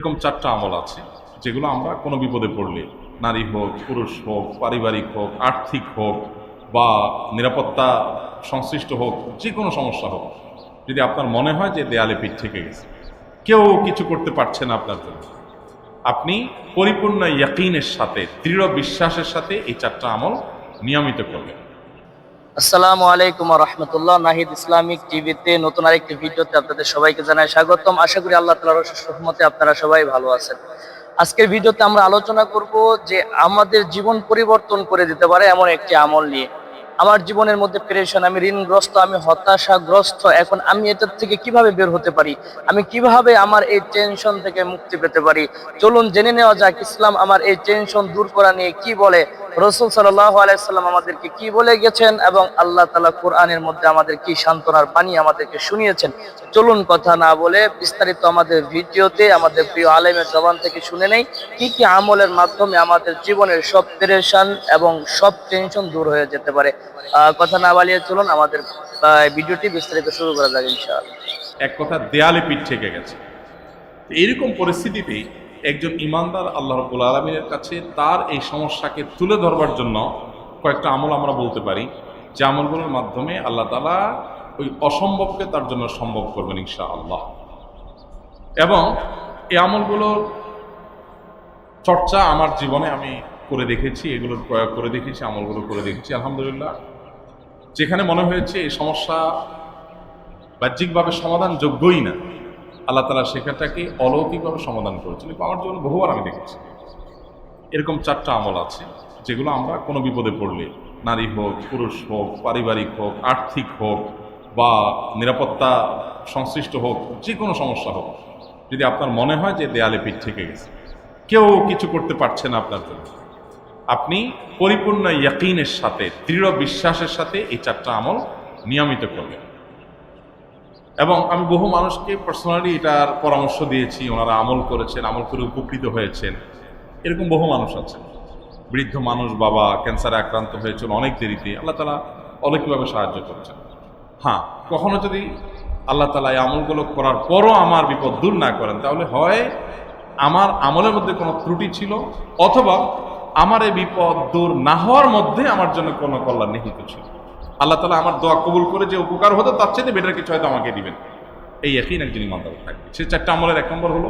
এরকম চারটা আমল আছে, যেগুলো আমরা কোনো বিপদে পড়লে, নারী হোক, পুরুষ হোক, পারিবারিক হোক, আর্থিক হোক বা নিরাপত্তা সংশ্লিষ্ট হোক যে কোনো সমস্যা হোক, যদি আপনার মনে হয় যে দেয়ালে পিঠ থেকে গেছে, কেউ কিছু করতে পারছে না আপনার জন্য, আপনি পরিপূর্ণ ইয়াকিনের সাথে, দৃঢ় বিশ্বাসের সাথে এই চারটা আমল নিয়মিত করবেন। আসসালামু আলাইকুম রহমতুল্লাহ। নাহিদ ইসলামিক টিভিতে নতুন আরেকটি ভিডিওতে আপনাদের সবাইকে জানাই স্বাগতম। আশা করি আল্লাহ তালার রহমতে আপনারা সবাই ভালো আছেন। আজকের ভিডিওতে আমরা আলোচনা করব যে আমাদের জীবন পরিবর্তন করে দিতে পারে এমন একটি আমল নিয়ে। আমার জীবনের মধ্যে পেরেশান, আমি ঋণগ্রস্ত, আমি হতাশাগ্রস্ত, এখন আমি এটার থেকে কীভাবে বের হতে পারি? আমি কীভাবে আমার এই টেনশন থেকে মুক্তি পেতে পারি? চলুন জেনে নেওয়া যাক, ইসলাম আমার এই টেনশন দূর করা নিয়ে কি বলে? রসুল সাল্লাহ আলাইসাল্লাম আমাদেরকে কি বলে গেছেন এবং আল্লাহ তালা কোরআনের মধ্যে আমাদের কি সান্ত্বনার বাণী আমাদেরকে শুনিয়েছেন? চলুন কথা না বলে বিস্তারিত আমাদের ভিডিওতে আমাদের প্রিয় আলেমের জবান থেকে শুনে নেই কি কি আমলের মাধ্যমে আমাদের জীবনের সব পেরেশান এবং সব টেনশন দূর হয়ে যেতে পারে? আহ, কথা না বালিয়ে চলুন আমাদের ভিডিওটি বিস্তারিত শুরু করা যাক ইনশাআল্লাহ। এক কথা দেয়ালে পিঠ থেকে গেছে। তো এইরকম পরিস্থিতিতে একজন ইমানদার আল্লাহ রবুল আলমীর কাছে তার এই সমস্যাকে তুলে ধরবার জন্য কয়েকটা আমল আমরা বলতে পারি। যে আমলগুলোর মাধ্যমে আল্লাহ তালা ওই অসম্ভবকে তার জন্য সম্ভব করবেন ইনশা আল্লাহ এবং এই আমলগুলোর চর্চা আমার জীবনে আমি করে দেখেছি এগুলোর প্রয়োগ করে দেখেছি, আমলগুলো করে দেখেছি, আলহামদুলিল্লাহ। যেখানে মনে হয়েছে এই সমস্যা বাহ্যিকভাবে সমাধান যোগ্যই না। আল্লাহ তালা সেখানটাকে অলৌকিকভাবে সমাধান করেছেন এবং আমার জন্য বহুবার আমি দেখেছি। এরকম চারটা আমল আছে, যেগুলো আমরা কোনো বিপদে পড়লে, নারী হোক, পুরুষ হোক, পারিবারিক হোক, আর্থিক হোক বা নিরাপত্তা সংশ্লিষ্ট হোক যে কোনো সমস্যা হোক, যদি আপনার মনে হয় যে দেয়ালে পিঠ থেকে গেছে, কেউ কিছু করতে পারছে না আপনার জন্য, আপনি পরিপূর্ণ ইয়াকিনের সাথে, দৃঢ় বিশ্বাসের সাথে এই চারটা আমল নিয়মিত করবেন। এবং আমি বহু মানুষকে পার্সোনালি এটার পরামর্শ দিয়েছি, ওনারা আমল করেছেন, আমল করে উপকৃত হয়েছেন। এরকম বহু মানুষ আছেন। বৃদ্ধ মানুষ, বাবা ক্যান্সারে আক্রান্ত হয়েছেন অনেক দেরিতে, আল্লাহ তালা অনেকভাবে সাহায্য করছেন। হ্যাঁ কখনো যদি আল্লাহ তালা এই আমলগুলো করার পরও আমার বিপদ দূর না করেন, তাহলে হয় আমার আমলের মধ্যে কোনো ত্রুটি ছিল, অথবা আমার এই বিপদ দূর না হওয়ার মধ্যে আমার জন্য কোনো কল্যাণ নিহিত ছিল। আল্লাহ তালা আমার দোয়া কবুল করে যে উপকার হতো তার চেয়ে বেটার কিছু হয়তো আমাকে দিবেন এই একই একজন ইমানদার থাকবে সে চারটা আমলের এক নম্বর হলো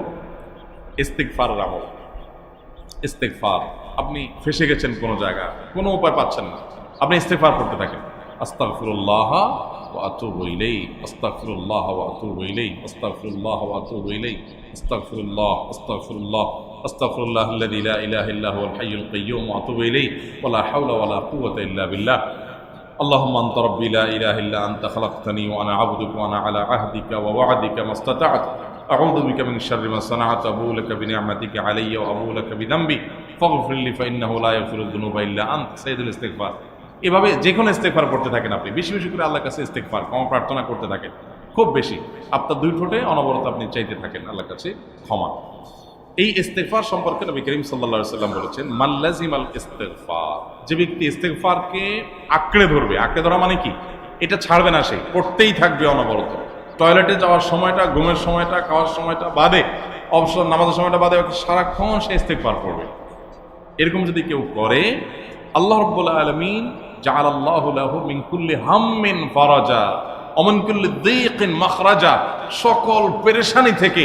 ইস্তেকফার আমল ইস্তেকফার আপনি ফেসে গেছেন কোনো জায়গা কোনো উপায় পাচ্ছেন না আপনি ইস্তেকফার করতে থাকেন আস্তাগফিরুল্লাহ ওয়া আতুবু ইলাইহি আস্তাগফিরুল্লাহ ওয়া আতুবু ইলাইহি আস্তাগফিরুল্লাহ ওয়া আতুবু ইলাইহি আস্তাগফিরুল্লাহ আস্তাগফিরুল্লাহ أستغفر الله الذي لا إله إلا هو الحي القيوم وأتوب إليه ولا حول ولا قوة إلا بالله اللهم أنت ربي لا إله إلا أنت خلقتني وأنا عبدك وأنا على عهدك ووعدك ما استطعت أعوذ بك من شر ما صنعت أبو لك بنعمتك علي وأبو لك بذنبي فاغفر لي فإنه لا يغفر الذنوب إلا أنت سيد الاستغفار এভাবে যে কোনো ইস্তেকফার করতে থাকেন আপনি বেশি বেশি করে আল্লাহর কাছে ইস্তেকফার ক্ষমা প্রার্থনা করতে থাকেন খুব বেশি আপনার দুই ঠোঁটে অনবরত আপনি চাইতে থাকেন আল্লাহর কাছে ক্ষমা এই ইস্তেকফার সম্পর্কে নবী করিম সাল্লা সাল্লাম বলেছেন মাল্লাজিমাল ইস্তেকফার যে ব্যক্তি ইস্তেকফারকে আঁকড়ে ধরবে, আঁকড়ে ধরা মানে কি? এটা ছাড়বে না সে করতেই থাকবে অনবরত। টয়লেটে যাওয়ার সময়টা, ঘুমের সময়টা, খাওয়ার সময়টা বাদে, অবসর, নামাজের সময়টা বাদে সারাক্ষণ সে ইস্তেকফার করবে এরকম যদি কেউ করে, আল্লাহ রব্বুল আলমিন জাল আল্লাহ মিন কুল্লি হাম্মিন ফারাজা অমন কুল্লি দিকিন মাখরাজা, সকল পেরেশানি থেকে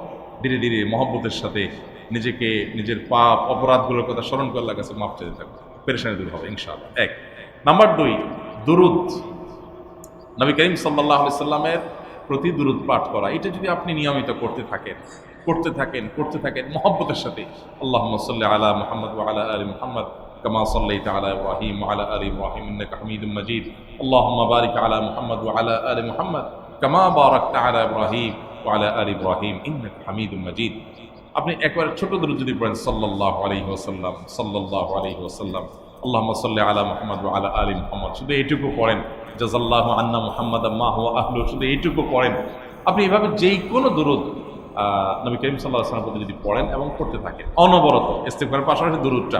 ধীরে ধীরে মহব্বতের সাথে নিজেকে নিজের পাপ অপরাধগুলোর কথা স্মরণ করে লাগাছে মাফ চাইতে থাকবে পেরেশানি দূর হবে ইনশাআল্লাহ এক নাম্বার দুই দুরুদ নবী করিম সাল্লাহ সাল্লামের প্রতি দুরুদ পাঠ করা এটা যদি আপনি নিয়মিত করতে থাকেন করতে থাকেন করতে থাকেন মহব্বতের সাথে আল্লাহ সাল্লি আলা মোহাম্মদ আলা আলী মোহাম্মদ كما صليت على ابراهيم وعلى ال ابراهيم انك حميد مجيد اللهم بارك على محمد وعلى ال محمد كما باركت على ابراهيم আলা আর ইব্রাহিম, ইন্নাক হামিদ মাজিদ। আপনি একবার ছোট দূর যদি পড়েন সাল্লাহ আলহি ওসাল্লাম সাল্লাহ আলহি ওসাল্লাম আল্লাহ সাল্লাহ আলা মোহাম্মদ আলা আলী মোহাম্মদ, শুধু এইটুকু পড়েন। জাজাল্লাহ আন্না মোহাম্মদ মাহ আহলু শুধু এইটুকু পড়েন। আপনি এভাবে যেই কোনো দূরত নবী করিম সাল্লাহ আসলাম যদি পড়েন এবং পড়তে থাকেন, অনবরত ইস্তেফার পাশাপাশি দূরটা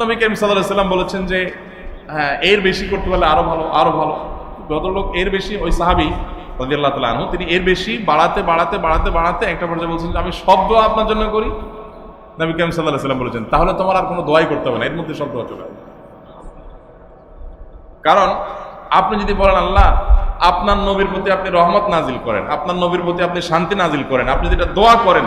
নবী সাল্লাহ সাল্লাম বলেছেন যে হ্যাঁ এর বেশি করতে পারলে আরও ভালো আরও ভালো। ভদ্রলোক এর বেশি, ওই সাহাবি রাদিয়াল্লাহু তাআলা আনহু, তিনি এর বেশি বাড়াতে বাড়াতে বাড়াতে বাড়াতে একটা পর্যায়ে বলছেন যে, আমি সব দোয়া আপনার জন্য করি। নবী করিম সাল্লাহ সাল্লাম বলেছেন, তাহলে তোমার আর কোনো দোয়াই করতে হবে না, এর মধ্যে সব দোয়া চলে কারণ, আপনি যদি বলেন, আল্লাহ, আপনার নবীর প্রতি আপনি রহমত নাজিল করেন, আপনার নবীর প্রতি আপনি শান্তি নাজিল করেন, আপনি যেটা দোয়া করেন